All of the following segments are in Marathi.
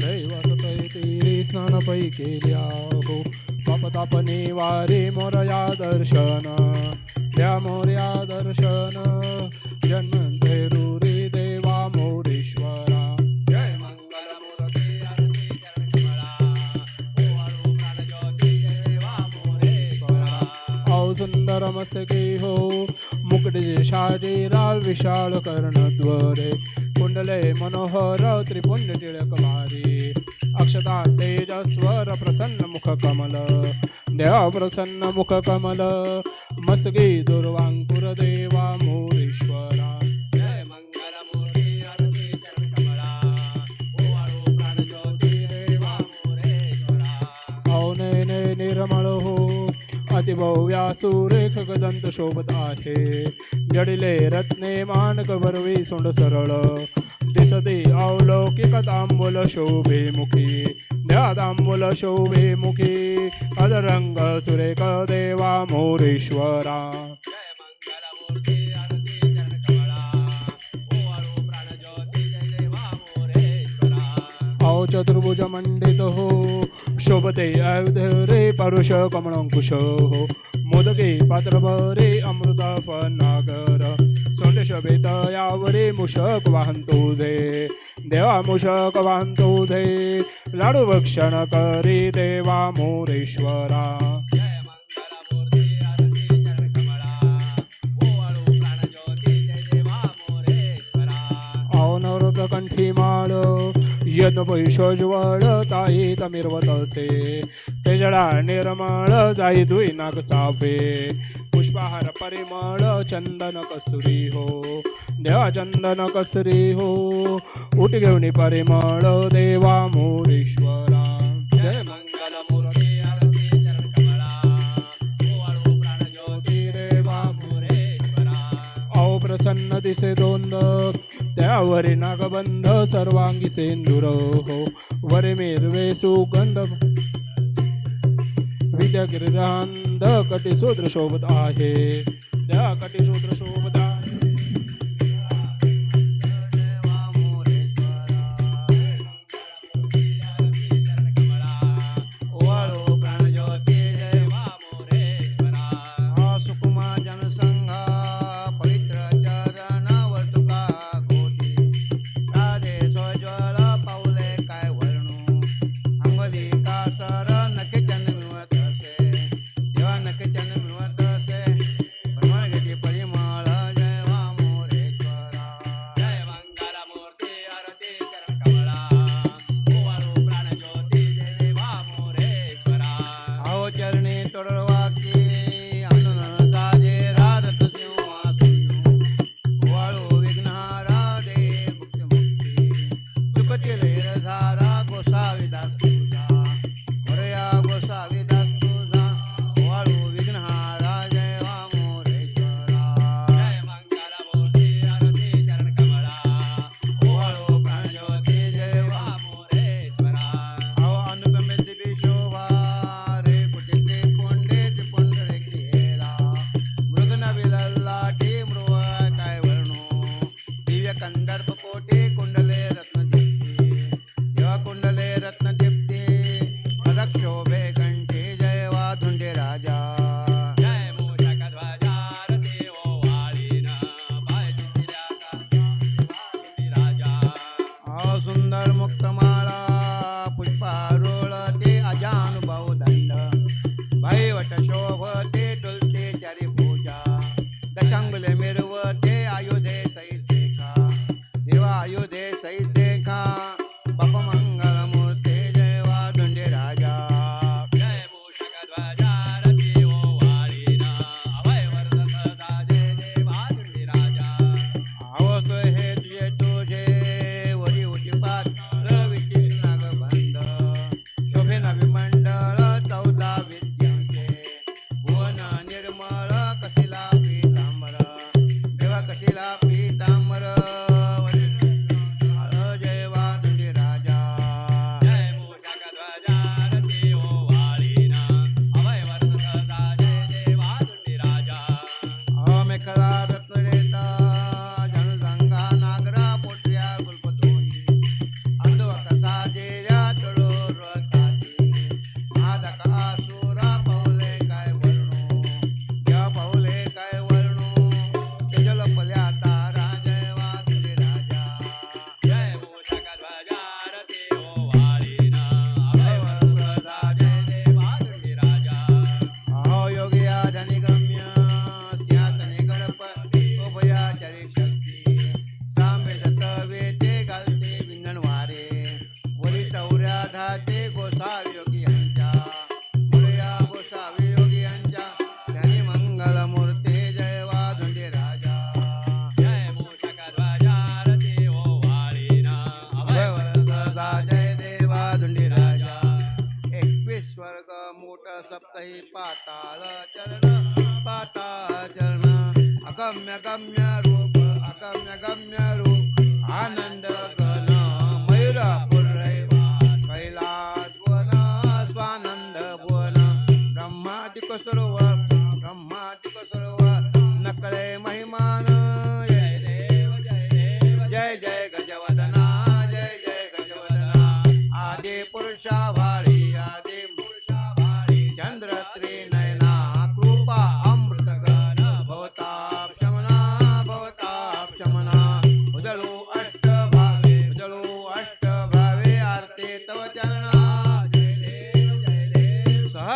त्रैवसतैतिरी स्नानपै केल्या हो पापताप निवारे मोरया दर्शन। त्या मोर्या दर्शन। जन्मंतेरुरी देवा मोरेश्वरा। जय मंगल मूर्ती औ सुंदर मस्तके हो। मुकुटजे शाजे राल विशाल कर्णद्वरे कुंडले मनोहर त्रिपुण्य टिळक भारी अक्षता तेजस्वर प्रसन्न मुख कमल. देव प्रसन्न मुख कमल. मसगी दुर्वांकुर देवा मोरेश्वरा. जय देवा औ निर्मळ हो. अतिभव्या सुरेख गदंत शोभत आहे. जडिले रत्ने मानक भरवी सोंड सरळ. दिसते अवलौकिक तांबूल शोभे मुखी. द्या तांबूल शोभे मुखी. अदरंग सुरेख देवा मोरेश्वरा देवा मोरेश्वरा. औ चतुर्भुज मंडित हो. शोभते रे परुष कमळंकुश हो। मोदके पात्रभरे भरे अमृत नागर सोंड शोभित यावरे मुषक वाहंतो दे। देवा मुषक वाहंतो दे। लाडू भक्षण करी देवा मोरेश्वरा। कंठी माळ। यज्ञ पैशोज्वळ ताई तमिरवतसे तेजडा निर्मळ जाई दुई नाग चाफे पुष्पहार परिमळ चंदन कसुरी हो देवा चंदन कसरी हो। उठ घेऊन परिमळ देवा मोरीश मोरेश्वरा दिसे दोंद त्यावरी नागबंध सर्वांगी सेंदुर हो. वरे मेरवे सुगंध. विद्या गिरिरांध कटी शोभत आहे.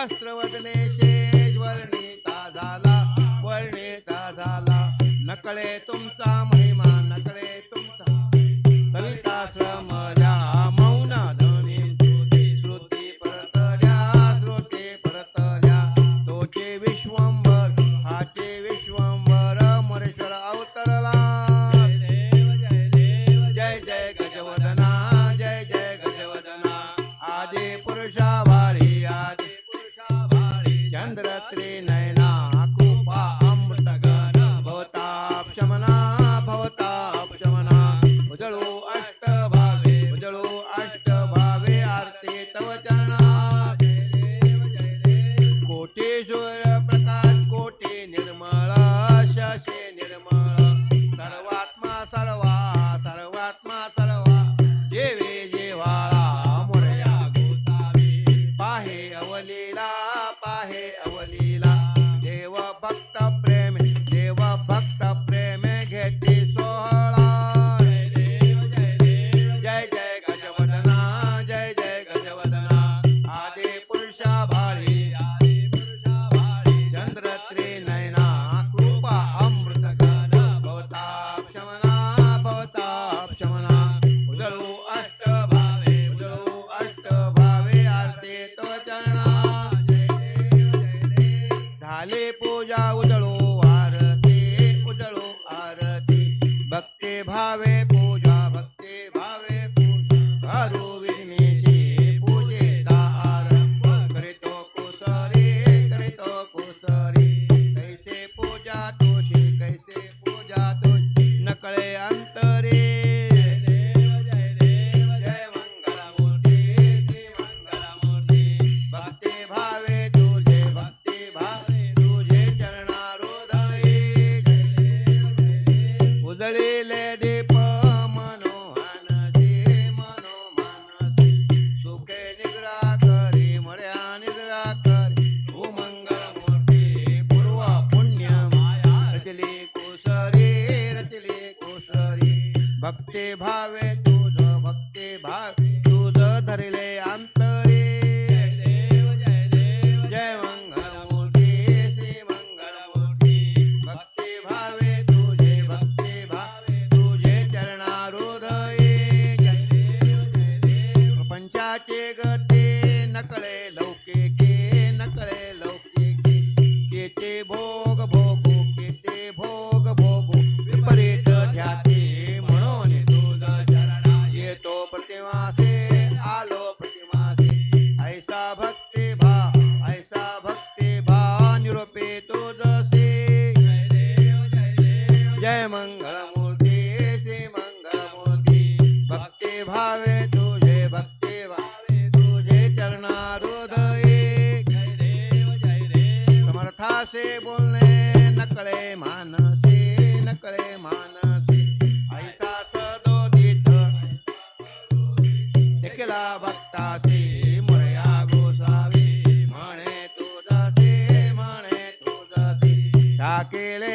शास्त्रवदनेशेश वर्णिता झाला वर्णिता झाला. नकळे तुमचा Come on. भक्ते भावे तुझ भक्ते भावे.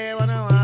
தேவனவா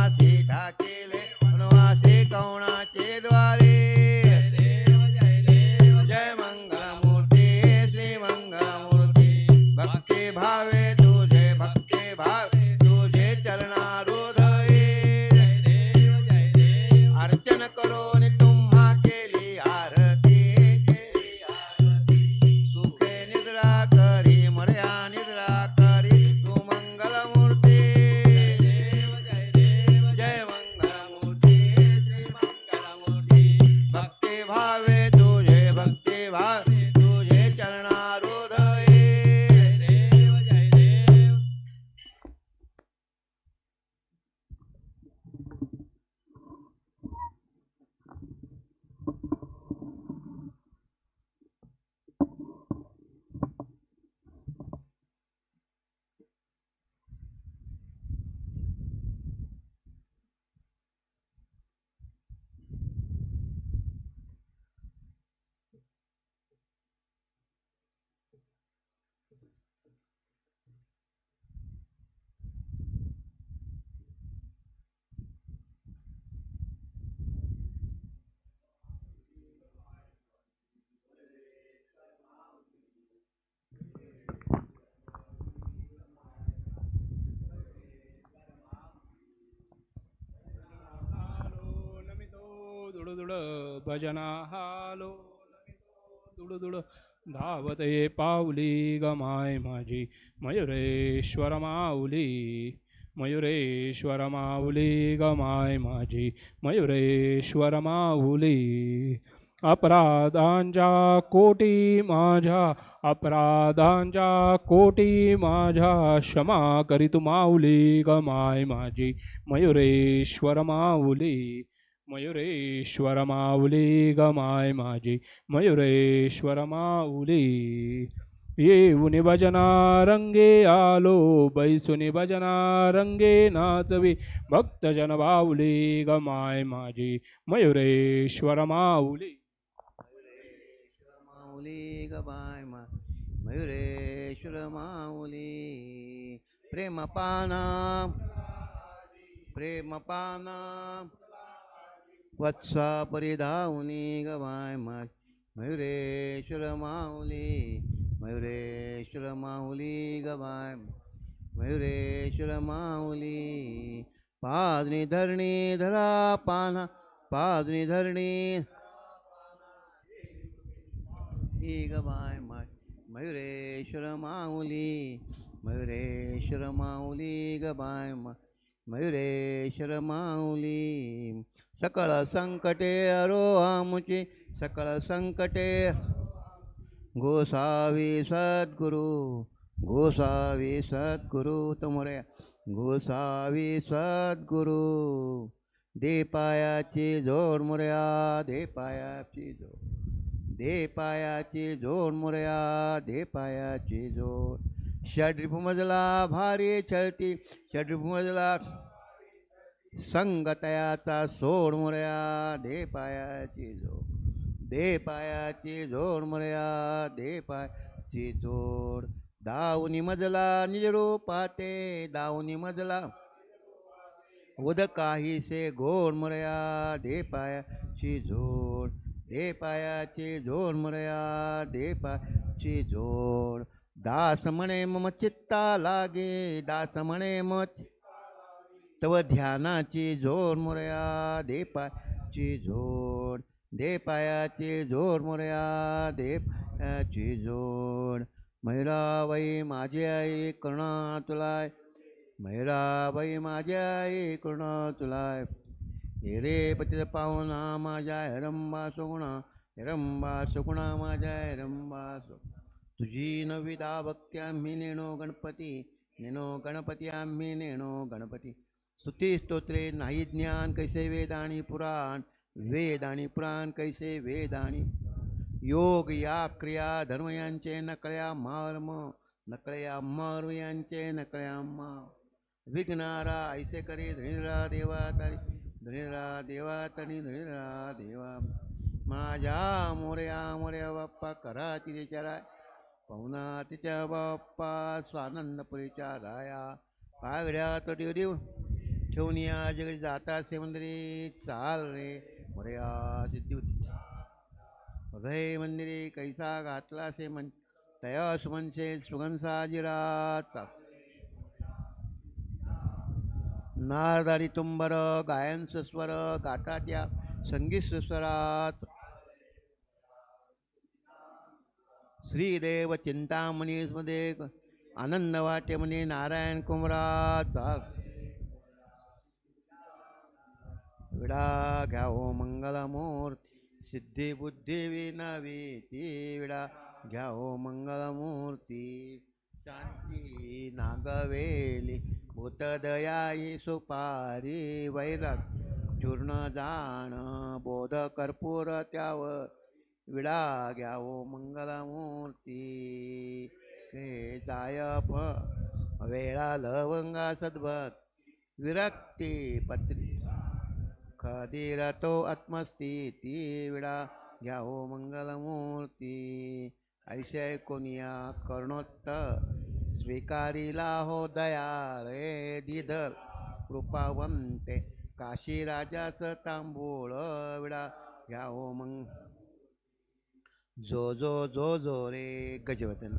भजना हालो दुडुदुड धावते पावली गमाय माझी। मयुरेश्वर माऊली मयुरेश्वर माऊली गमाय माझी। मयुरेश्वर माऊली अपराधांच्या कोटी माझ्या। अपराधांच्या कोटी माझ्या। क्षमा करीत माऊली गमाय माझी। मयुरेश्वर माऊली मयुरेश्वर माऊली गमाय माझी मयुरेश्वर माऊली येऊन भजना रंगे आलो बैसुनी भजना रंगे नाचवी. भक्तजन बाऊली गमाय माझी मयुरेश्वर माऊली. माऊली गमाय मा मयुरेश्वर माऊली. प्रेमपाना प्रेमपाना वत्सा परिधावनी गबाय मा मयुरेश्वर माऊली मयुरेश्वर माऊली गबाय मयुरेश्वर माऊली पाजनी धरणी धरा पाना पाजनी धरणी ही गबाय माय। मयुरेश्वर माऊली मयुरेश्वर माऊली गबाय मा मयुरेश्वर माऊली सकळ संकटे अरो आमुचे सकळ संकटे गोसावी सद्गुरु गोसावी सद्गुरु तमोरे गोसावी सद्गुरु दे पायाची जोड मुर्या दे पायाची जोड दे पायाची जोड मुर्या दे पायाची जोड. षड्रिपुमजला भारी छळती षड्रिपुमजला संगतयाचा सोड मोर्या दे पायाची जोड दे पायाची जोड मोर्या दे पायाची जोड. दावनी मजला निजरूपाते दावनी मजला उद काहीसे गोड मुरया दे पायाची जोड दे पायाची जोड मुरया दे पायाची जोड. दास म्हणे मम चित्ता लागे दास म्हणे मत तव ध्यानाची झोड मुरया दे पायाची जोड दे पायाची झोर मुरया दे पायाची जोड. मैराबाई माझी आई करुणा तुलाय. मैराबाई माझी आई करुणा तुलाय. हे रे पतित पाहुणा माझ्या हिरंबा सुगुणा हिरंबा सुगुणा माझ्या हिरंबा सुगुणा. तुझी नविदा भक्ती आम्ही नेणो गणपती नेणो गणपती आम्ही नेणो गणपती. स्तुती स्तोत्रे नाही ज्ञान कैसे वेद आणि पुराण वेद आणि पुराण कैसे वेद आणि योग या क्रिया धर्म यांचे नकळ्या मर्म नकळ्या मर्म यांचे नकळ्या माव विघ्नारा ऐसे करी धनिरा देवा तरी धनिरा देवा तरी धनिरा देवा. माझ्या मोर्या मोर्या बाप्पा करा तिचे चराय. पाहुणा तिच्या बाप्पा स्वानंदपुरीच्या राया पागड्यात देव ठेवून या जगडी जाता से मंदिरी चाल रे. मोर्या सिद्धी हृदय मंदिरे कैसा घातला से मन तया सुमनसे सुगंसा जिराचा नारदारी तुंबर गायन स्वर गाता त्या संगीत स्वरात श्रीदेव चिंतामणी मध्ये आनंद वाटे म्हणे नारायण कुमराचा विडा घ्यावो मंगलमूर्ती सिद्धी बुद्धी विनावी ती विडा घ्यावो मंगलमूर्ती शांती नागवेली भूतदयाई सुपारी वैराग चूर्ण जाण बोध कर्पूर त्यावर विडा घ्यावो मंगलमूर्ती. के जाय वेळा लवंगा सद्भक्त विरक्ती पत्री. खदिरतो आत्मस्थिती. विडा घ्यावो मंगलमूर्ती. ऐशय कोनिया कर्णोत्तर. स्वीकारिला हो दयाळे दिधर. कृपावंते काशी राजाच तांबूळ. विडा घ्यावो मंग जो जो जो जो रे गजवतन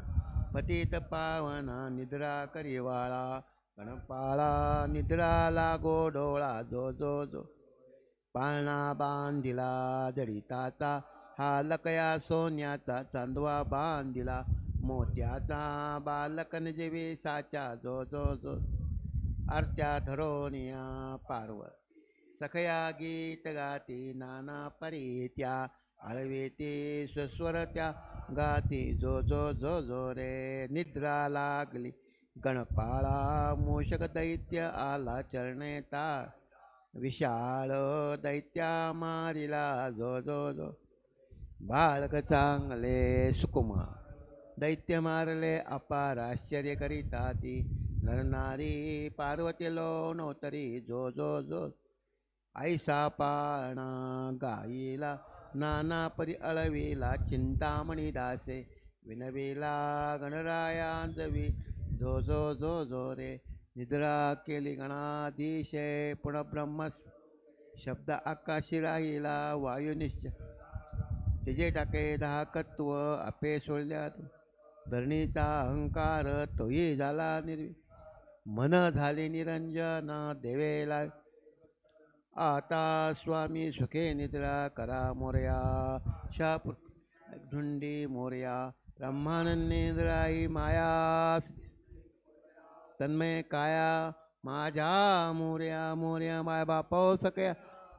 पतित पावना निद्रा करिवाळा गणपाळा निद्रा लागो डोळा जो जो जो. पाळणा बांधिला जडिताचा हा लकया सोन्याचा चांदवा बांधिला मोत्याचा बालकन जेवे साचा जो जो जो. आरत्या धरोनिया पार्वत सखया गीत गाती नाना परीत्या आळवे ते स्वस्वर त्या गाती. जो जो जो जो रे निद्रा लागली. गणपाळा मूषक दैत्य आला चरणे ता विशाळ दैत्या मारिला. जो जो जो. बाळक चांगले सुकुमार. दैत्य मारले अपार आश्चर्य करीता ती. नरनारी पार्वती लोणोतरी जो जो जो. ऐसा पाळणा गाईला नाना परी अळवीला चिंतामणी दासे विनवेला गणरायांजवी जो जो जो जो रे निद्रा केली गणाधीशे पुन्हा ब्रह्म शब्द आकाशी राहिला वायू तिजे टाके दाहकत्व आपे सोडल्यात धरणीचा अहंकार तोही झाला निर्वी. मन झाले निरंजना देवेला आता स्वामी सुखे निद्रा करा मोर्या शाप धुंडी मोर्या ब्रह्मानंदेंद्राई माया तन्मय काया माझ्या मोर्या मोर्या माय बापो सकया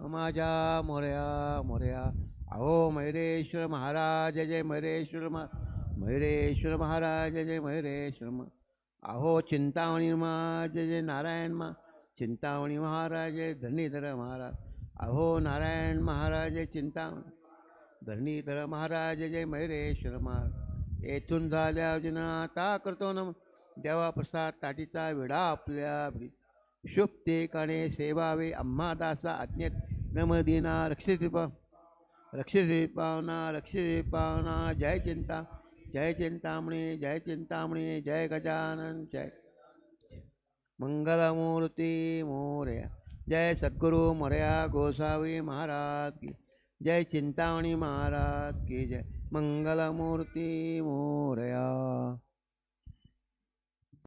माझ्या मोर्या मोर्या. अहो मयुरेश्वर महाराज जय मयुरेश्वर मा महाराज जय मयुरेश्वर मा अहो चिंतामणी जय जय नारायण मा चिंतामणी महाराज धनीधर धरणीधर महाराज. अहो नारायण महाराज चिंतामणी. धरणीधर महाराज जय मयुरेश्वर महाराज. येथून झाल्या अर्जुन ता करतो नम. देवा प्रसाद ताटीचा विडा आपल्या शुभते काणे सेवावे आम्हा दासा आज्ञेत. नमदिना रक्षित रक्षित रक्षितृपावना जय चिंता. जय चिंतामणी जय चिंतामणी जय गजानन जय. मंगलमूर्ती मोर्या जय सद्गुरु मोर्या गोसावी महाराज की जय चिंतामणी महाराज की जय। मंगलमूर्ती मोर्या।